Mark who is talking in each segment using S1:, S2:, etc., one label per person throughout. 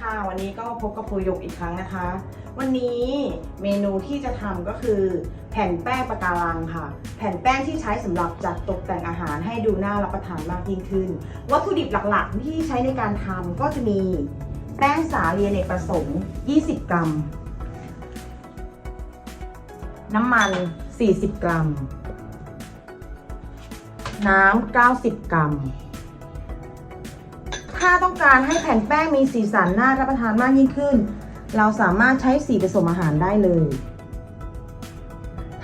S1: ค่ะ วันนี้ก็พบกับครูยกอีกครั้งนะคะ วันนี้เมนูที่จะทำก็คือ แผ่นแป้งปะการังค่ะ แผ่นแป้งที่ใช้สำหรับจัดตกแต่งอาหารให้ดูน่ารับประทานมากยิ่งขึ้น วัตถุดิบหลักๆ ที่ใช้ในการทำก็จะมีแป้งสาลีเนกประสงค์ 20 กรัม น้ำมัน 40 กรัม น้ำ 90 กรัมาต้องการให้แผ่นแป้งมีสีสันน่ารับประทานมากยิ่งขึ้น เราสามารถใช้สีผสมอาหารได้เลย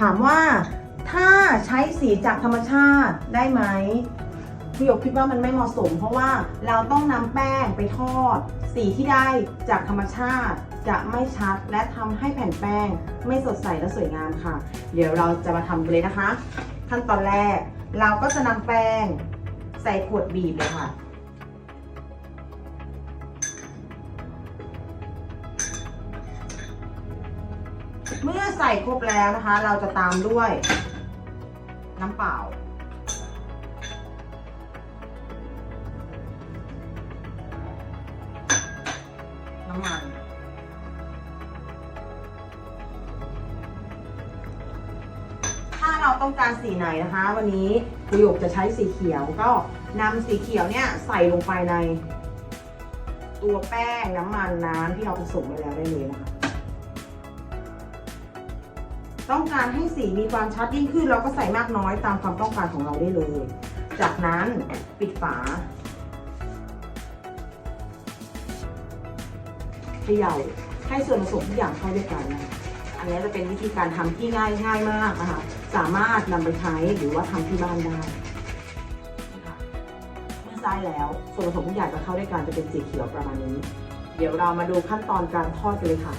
S1: ถามว่าถ้าใช้สีจากธรรมชาติได้ไหมพี่หยกคิดว่ามันไม่เหมาะสม เพราะว่าเราต้องนำแป้งไปทอด สีที่ได้จากธรรมชาติจะไม่ชัดและทำให้แผ่นแป้งไม่สดใสและสวยงามค่ะ เดี๋ยวเราจะมาทำกันเลยนะคะ ขั้นตอนแรก เราก็จะนำแป้งใส่ขวดบีบเลยค่ะ ครบแล้วนะคะ เราจะตามด้วย น้ำเปล่า น้ำมัน ถ้าเราต้องการสีไหนนะคะ วันนี้คุยกจะใช้สีเขียวก็นำสีเขียวเนี่ยใส่ลงไปใน ตัวแป้งน้ำมันน้ำที่เราผสมไว้แล้วได้เลยนะคะ ต้องการให้สีมีความชัดยิ่งขึ้น เราก็ใส่มากน้อยตามความต้องการของเราได้เลย จากนั้นปิดฝาเขย่าให้ส่วนผสมทุกอย่างเข้าด้วยกันนะอันนี้จะเป็นวิธีการทำที่ง่ายง่ายมากนะคะ สามารถนำไปใช้หรือว่าทำที่บ้านได้เมื่อใส่แล้วส่วนผสมทุกอย่างจะเข้าด้วยกันจะเป็นสีเขียวประมาณนี้ เดี๋ยวเรามาดูขั้นตอนการทอดกันเลยค่ะ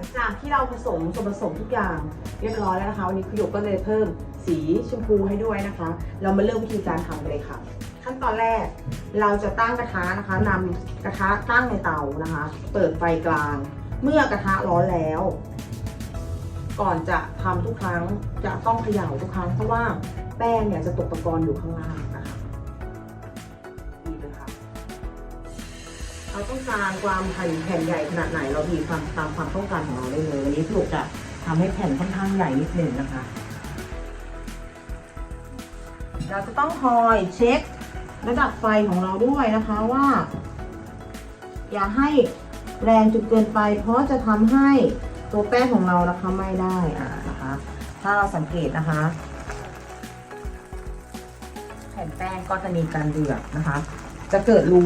S1: งจากที่เราผสมส่วนผสมทุกอย่างเรียบร้อยแล้วนะคะ วันนี้คุยกก็เลยเพิ่มสีชมพูให้ด้วยนะคะ เรามาเริ่มวิธีการทำกันเลยค่ะ ขั้นตอนแรกเราจะตั้งกระทะนะคะนำกระทะตั้งในเตานะคะ เปิดไฟกลาง เมื่อกระทะร้อนแล้ว ก่อนจะทำทุกครั้งจะต้องเขย่าทุกครั้งเพราะว่าแป้งเนี่ยจะตกตะกอนอยู่ข้างล่าง เราต้องการความแผ่นแผ่นใหญ่ขนาดไหนเราบีบความตามความต้องการของเราได้เลยวันนี้พี่ลูกจะทำให้แผ่นค่อนข้างใหญ่นิดหนึ่งนะคะ เราจะต้องคอยเช็คระดับไฟของเราด้วยนะคะว่า อย่าให้แรงจนเกินไป เพราะจะทำให้ตัวแป้งของเรานะคะไม่ได้อ่านะคะ ถ้าเราสังเกตนะคะ แผ่นแป้งก็จะมีการเดือดนะคะ จะเกิดรู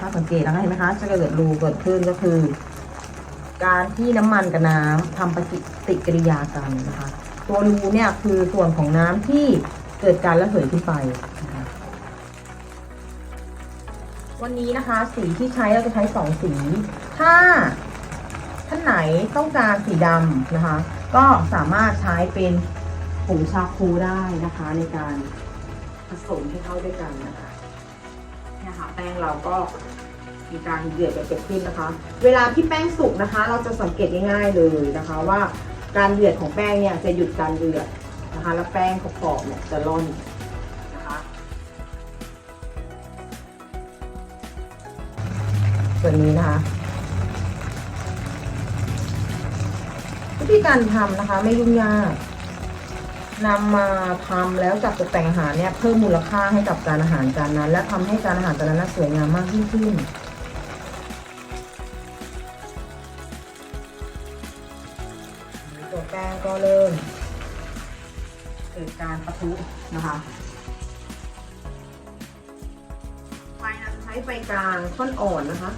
S1: ถ้าสังเกตนะคะเห็นไหมคะจะเกิดรูเกิดขึ้นก็คือ การที่น้ำมันกับน้ำทำปฏิกิริยากันนะคะ ตัวรูเนี่ยคือส่วนของน้ำที่เกิดการระเหยขึ้นไปนะคะวันนี้นะคะ สีที่ใช้เราจะใช้สองสี ถ้าท่านไหนต้องการสีดำนะคะ ก็สามารถใช้เป็นผงชาคูได้นะคะ ในการผสมให้เข้าด้วยกันนะคะ เนี่ยค่ะแป้งเราก็มีการเดือดเกิดขึ้นนะคะ เวลาที่แป้งสุกนะคะ เราจะสังเกตง่ายๆเลยนะคะ ว่าการเดือดของแป้งเนี่ยจะหยุดการเดือดนะคะ แล้วแป้งกรอบๆเนี่ยจะร่อนนะคะส่วนนี้นะคะวิธีการทำนะคะไม่ยุ่งยาก นำมาทำแล้วจัดตกแต่งอาหารเนี่ยเพิ่มมูลค่าให้กับจานอาหารจานนั้น และทำให้จานอาหารจานนั้นสวยงามมากยิ่งขึ้นตัวแป้งก็เริ่มเกิดการปะทุนะคะไฟนั้นใช้ไฟกลางค่อนอ่อนนะคะ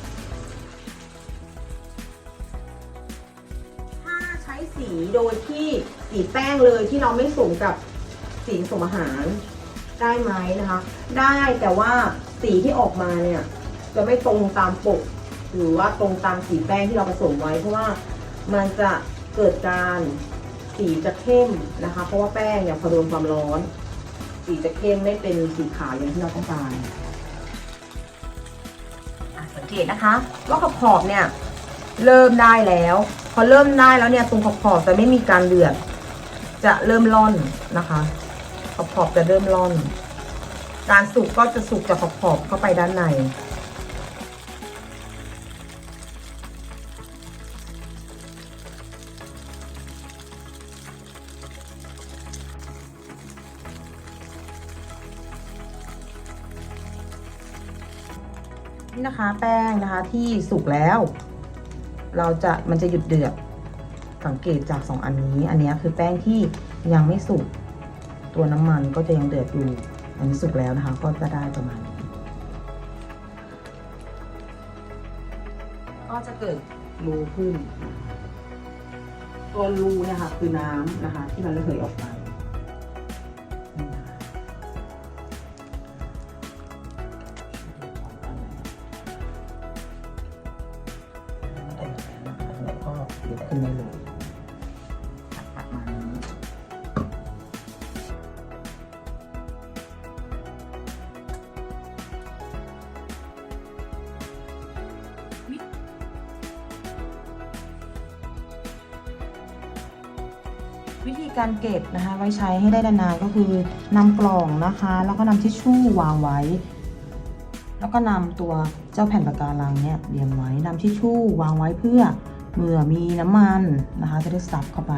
S1: สีโดยที่สีแป้งเลยที่เราไม่สมกับสีสมอาหารได้ไหมนะคะ ได้แต่ว่าสีที่ออกมาเนี่ยจะไม่ตรงตามปก หรือว่าตรงตามสีแป้งที่เราผสมไว้ เพราะว่ามันจะเกิดการสีจะเข้มนะคะ เพราะว่าแป้งเนี่ยพอโดนความร้อน สีจะเข้มไม่เป็นสีขาวอย่างที่เราต้องการสังเกตนะคะ ว่าขอบขอบเนี่ยเริ่มได้แล้ว พอเริ่มได้แล้วเนี่ยตรงขอบๆอบจะไม่มีการเดือด จะเริ่มร่อนนะคะ ขอบๆอบจะเริ่มร่อน การสุกก็จะสุกจากขอบๆเข้าไปด้านในนี่นะคะ แป้งนะคะที่สุกแล้ว เราจะมันจะหยุดเดือดสังเกตจากสองอันนี้ อันนี้คือแป้งที่ยังไม่สุก ตัวน้ำมันก็จะยังเดือดอยู่ อันนี้สุกแล้วนะคะ ก็จะได้ประมาณนี้ ก็จะเกิดรูขึ้น ตัวรูเนะคะคือน้ำนะคะ ที่มันระเหยออกไป เดี๋ยวขึ้นได้เลยปัดมานี้วิธีการเก็บนะคะไว้ใช้ให้ได้นานๆก็คือนำกล่องนะคะ แล้วก็นำทิชชู่วางไว้ แล้วก็นำตัวเจ้าแผ่นปะการังเนี่ยเรียงไว้นำทิชชู่วางไว้เพื่อ เมื่อมีน้ำมันนะคะ จะได้ซับเข้าไป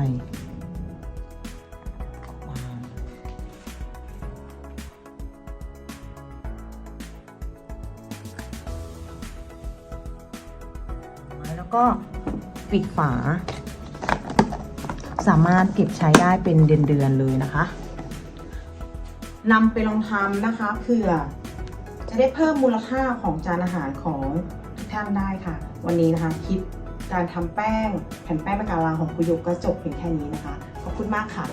S1: แล้วก็ปิดฝา สามารถเก็บใช้ได้เป็นเดือนๆเลยนะคะนำไปลองทำนะคะเผื่อจะได้เพิ่มมูลค่าของจานอาหารของทุกท่านได้ค่ะ วันนี้นะคะคลิป การทำแป้งแผ่นแป้งปะการังของคุยกก็จบเพียงแค่นี้นะคะ ขอบคุณมากค่ะ